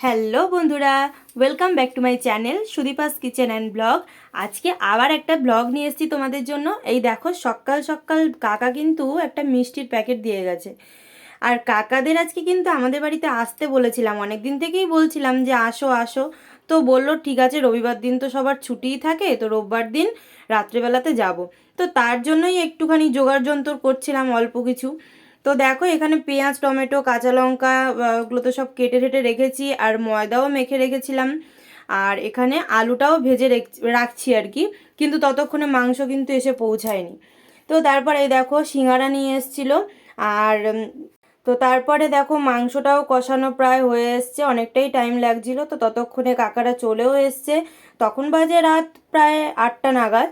Hello বন্ধুরা welcome back to my channel Sudipa's kitchen and blog আজকে আবার একটা ব্লগ নিয়ে এসেছি তোমাদের জন্য। এই দেখো, সকাল সকাল কাকা কিন্তু একটা মিষ্টির প্যাকেট দিয়ে গেছে। আর কাকাদের আজকে কিন্তু আমাদের বাড়িতে আসতে বলেছিলাম। অনেক দিন থেকেই বলছিলাম যে, আসো আসো। তো বলল, ঠিক আছে, রবিবার দিন তো সবার ছুটিই থাকে, তো রোববার দিন রাত্রেবেলাতে যাব। তো তার জন্যই একটুখানি জোগাড় যন্ত্র করছিলাম অল্প কিছু। তো দেখো, এখানে পেঁয়াজ, টমেটো, কাঁচা লঙ্কা ওগুলো তো সব কেটে ঠেটে রেখেছি আর ময়দাও মেখে রেখেছিলাম। আর এখানে আলুটাও ভেজে রেখ- রাখছি আর কি, কিন্তু ততক্ষণে মাংস কিন্তু এসে পৌঁছায়নি। তো তারপরে দেখো, সিঙ্গারা নিয়ে এসেছিল আর তো তারপরে দেখো, মাংসটাও কষানো প্রায় হয়ে এসছে, অনেকটাই টাইম লাগছিল। তো ততক্ষণে কাকারা চলেও এসছে। তখন বাজে রাত প্রায় আটটা নাগাদ।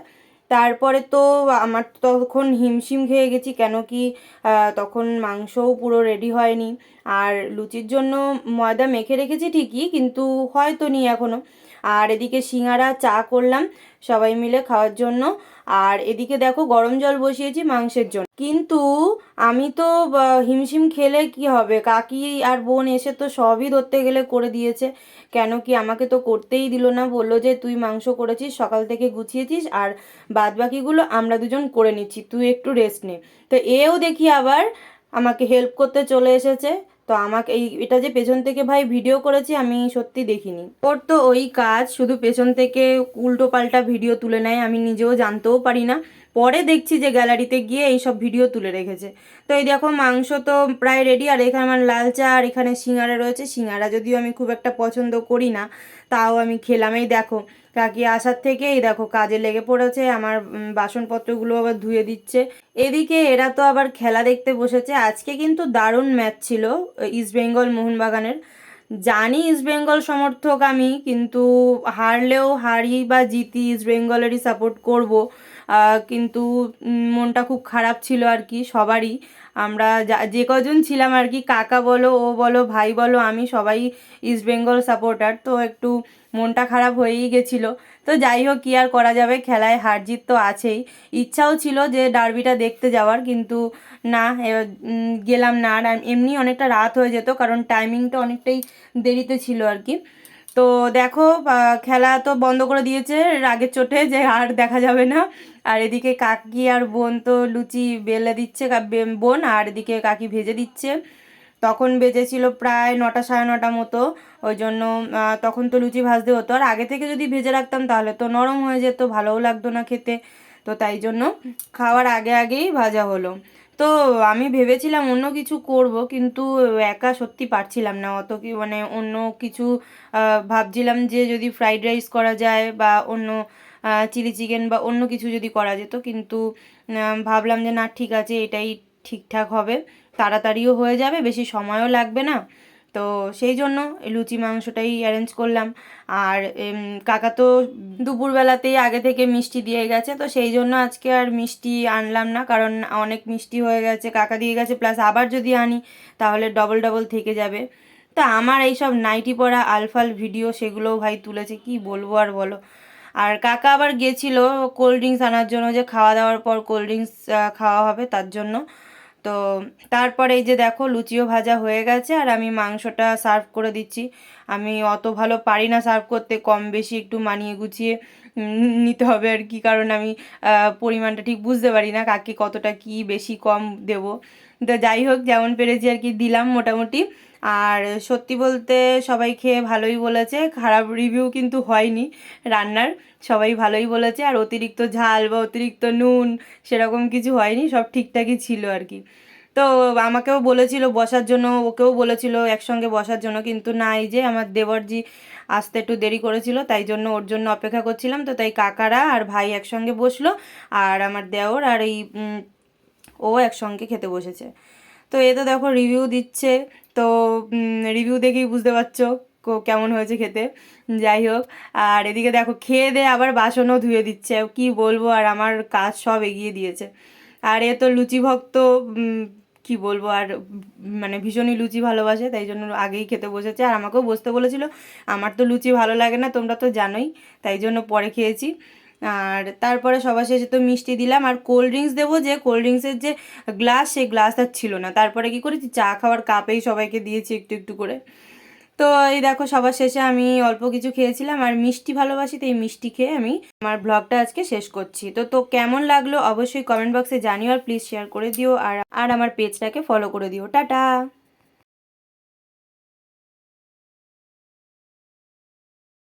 তারপরে তো আমার তখন হিমশিম খেয়ে গেছি, কেন কি তখন মাংসও পুরো রেডি হয়নি। আর লুচির জন্য ময়দা মেখে রেখেছি ঠিকই, কিন্তু হয়তো নি এখনও আর এদিকে সিঙ্গারা চা করলাম সবাই মিলে খাওয়ার জন্য। আর এদিকে দেখো গরম জল বসিয়েছি মাংসের জন্য। কিন্তু আমি তো হিমশিম খেলে কি হবে? কাকি আর বোন এসে তো সবই ধরতে গেলে করে দিয়েছে। কেন কি আমাকে তো করতেই দিল না। বলল যে, তুই মাংস করেছিস, সকাল থেকে গুছিয়েছিস, আর বাদ বাকিগুলো আমরা দুজন করে নিচ্ছি। তুই একটু রেস্ট নে। তো এও দেখি আবার আমাকে হেল্প করতে চলে এসেছে। তো আমাকে এই, এটা যে পেছন থেকে ভাই ভিডিও করেছি, আমি সত্যি দেখিনি। ওর তো ওই কাজ, শুধু পেছন থেকে উল্টো পাল্টা ভিডিও তুলে নেয়, আমি নিজেও জানতেও পারি না। পরে দেখছি যে গ্যালারিতে গিয়ে এই সব ভিডিও তুলে রেখেছে। তো এই দেখো মাংস তো প্রায় রেডি আর এখানে আমার লাল চা, আর এখানে সিঙ্গারা রয়েছে। সিঙ্গারা যদিও আমি খুব একটা পছন্দ করি না, তাও আমি খেলাম। এই দেখো, কাকি আসার থেকে এই দেখো কাজে লেগে পড়েছে, আমার বাসনপত্রগুলো আবার ধুয়ে দিচ্ছে। এদিকে এরা তো আবার খেলা দেখতে বসেছে। আজকে কিন্তু দারুণ ম্যাচ ছিল ইস্ট বেঙ্গল মোহনবাগানের। জানি ইস্ট বেঙ্গল সমর্থক আমি, কিন্তু হারলেও হারি বা জিতি ইস্ট বেঙ্গলেরই সাপোর্ট করব। কিন্তু মনটা খুব খারাপ ছিল আর কি সবারই। আমরা যা- কজন ছিলাম আর কি, কাকা বলো, ও বলো, ভাই বলো, আমি সবাই ইস্ট বেঙ্গল সাপোর্টার তো একটু মনটা খারাপ হয়েই গেছিল। তো যাই হোক, কি আর করা যাবে, খেলায় হার জিত তো আছেই। ইচ্ছাও ছিল যে ডার্বিটা দেখতে যাওয়ার, কিন্তু না গেলাম না। আর এমনি অনেকটা রাত হয়ে যেত, কারণ টাইমিংটা অনেকটাই দেরিতে ছিল আর কি। তো দেখো খেলা তো বন্ধ করে দিয়েছে রাগের চোটে যে আর দেখা যাবে না। আর এদিকে কাকি আর বোন তো লুচি বেলে দিচ্ছে বোন আর এদিকে কাকি ভেজে দিচ্ছে। তখন বেজেছিল প্রায় নটা সাড়ে নটা মতো, ওই জন্য তখন তো লুচি ভাজতে হতো। আর আগে থেকে যদি ভেজে রাখতাম তাহলে তো নরম হয়ে যেত, ভালোও লাগতো না খেতে। তো তাই জন্য খাওয়ার আগে আগেই ভাজা হলো। তো আমি ভেবেছিলাম অন্য কিছু করব, কিন্তু একা সত্যি পারছিলাম না। অত কি মানে অন্য কিছু ভাবছিলাম যে যদি ফ্রাইড রাইস করা যায় বা অন্য চিলি চিকেন বা অন্য কিছু যদি করা যেত, কিন্তু ভাবলাম যে না, ঠিক আছে, এটাই ঠিকঠাক হবে। তাড়াতাড়িও হয়ে যাবে, বেশি সময়ও লাগবে না। তো সেই জন্য লুচি মাংসটাই অ্যারেঞ্জ করলাম। আর কাকা তো দুপুরবেলাতেই আগে থেকে মিষ্টি দিয়ে গেছে, তো সেই জন্য আজকে আর মিষ্টি আনলাম না, কারণ অনেক মিষ্টি হয়ে গেছে, কাকা দিয়ে গেছে প্লাস আবার যদি আনি, তাহলে ডবল ডবল থেকে যাবে। তা আমার এইসব নাইটি পরা আলফাল ভিডিও সেগুলোও ভাই তুলেছে, কি বলব আর বলো। আর কাকা আবার গেছিল কোল্ড ড্রিঙ্কস আনার জন্য, যে খাওয়া দাওয়ার পর কোল্ড ড্রিঙ্কস খাওয়া হবে তার জন্য। তো তারপরে এই যে দেখো লুচিও ভাজা হয়ে গেছে আর আমি মাংসটা সার্ভ করে দিচ্ছি। আমি অত ভালো পারি না সার্ভ করতে, কম বেশি একটু মানিয়ে গুছিয়ে নিতে হবে আর কি, কারণ আমি পরিমাণটা ঠিক বুঝতে পারি না কাকে কতটা কি বেশি কম দেব। তো যাই হোক, যেমন পেরেছি আর কি দিলাম মোটামুটি। আর সত্যি বলতে সবাই খেয়ে ভালোই বলেছে, খারাপ রিভিউ কিন্তু হয়নি রান্নার, সবাই ভালোই বলেছে, আর অতিরিক্ত ঝাল বা অতিরিক্ত নুন সেরকম কিছু হয়নি, সব ঠিকঠাকই ছিল আর কি। তো আমাকেও বলেছিল বসার জন্য, ওকেও বলেছিল একসঙ্গে বসার জন্য, কিন্তু না, এই যে আমার দেবরজি আসতে একটু দেরি করেছিল, তাই জন্য ওর জন্য অপেক্ষা করছিলাম, তো তাই কাকারা আর ভাই একসঙ্গে বসল, আর আমার দেওর আর এই ও একসঙ্গে খেতে বসেছে। তো এ তো দেখো রিভিউ দিচ্ছে তো রিভিউ দেখেই বুঝতে পারছ কেমন হয়েছে খেতে। যাই হোক, আর এদিকে দেখো, খেয়ে দিয়ে আবার বাসনও ধুয়ে দিচ্ছে। কি বলব, আর আমার কাজ সব এগিয়ে দিয়েছে। আর এ তো লুচি ভক্ত কি বলব, আর মানে ভীষণই লুচি ভালোবাসে, তাই জন্য আগেই খেতে বসেছে। আর আমাকেও বসতে বলেছিল, আমার তো লুচি ভালো লাগে না, তোমরা তো জানোই। তাই জন্য পরে খেয়েছি। আর তারপরে সবার শেষে তো মিষ্টি দিলাম। আর কোল্ড ড্রিঙ্কস দেবো যে কোল্ড ড্রিঙ্কসের যে গ্লাস সেই গ্লাস আর ছিল না। তারপরে কি করেছি? চা খাওয়ার কাপেই সবাইকে দিয়েছি একটু একটু করে। তো এই দেখো, সবার শেষে আমি অল্প কিছু খেয়েছিলাম। আর মিষ্টি ভালোবাসি, তো এই মিষ্টি খেয়ে আমি আমার ব্লগটা আজকে শেষ করছি। তো তো কেমন লাগল? অবশ্যই কমেন্ট বক্সে জানিও আর প্লিজ শেয়ার করে দিও। আর আর আমার পেজটাকে ফলো করে দিও। টাটা!